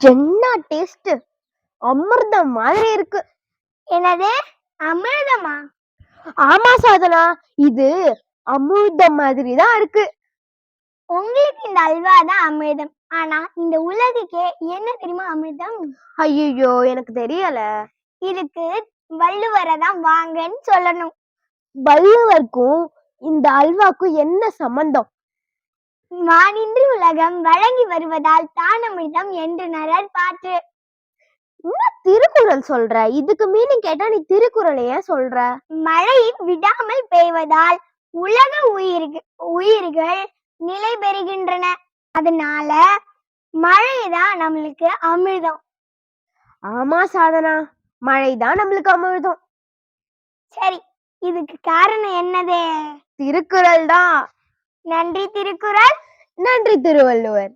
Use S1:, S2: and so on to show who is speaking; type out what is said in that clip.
S1: என்ன டேஸ்ட் அமிர்தம் மாதிரி இருக்கு.
S2: என்னது? அமிர்தமா?
S1: ஆமா சாதனா இது அமிர்தம் மாதிரி தான் இருக்கு.
S2: உங்களுக்கு இந்த அல்வா தான் அமிர்தம். ஆனா இந்த உலகுக்கே என்ன தெரியுமா அமிர்தம்?
S1: ஐயோ எனக்கு தெரியல.
S2: இதுக்கு வள்ளுவரை தான் வாங்கன்னு சொல்லணும்.
S1: வள்ளுவருக்கும் இந்த அல்வாக்கும் என்ன சம்பந்தம்?
S2: வானின்றி உலகம் வழங்கி வருவதால் தான் அமிர்தம் என்று நரர் பாட்டு
S1: என்ன திருக்குறள் சொல்ற? இதுக்கு மீனிங் கேட்டா நீ திருக்குறளை ஏன் சொல்ற.
S2: மழை விடாமல் பெய்வதால் உலக உயிர்கள் உயிர்கள் நிலை பெறுகின்றன. அதனால மழைதான் நம்மளுக்கு அமிர்தம்
S1: ஆமா சாதனா மழைதான் நம்மளுக்கு அமிர்தம்
S2: சரி இதுக்கு காரணம் என்னது?
S1: திருக்குறள் தான்.
S2: நன்றி திருக்குறள்.
S1: நன்றி திருவள்ளுவர்.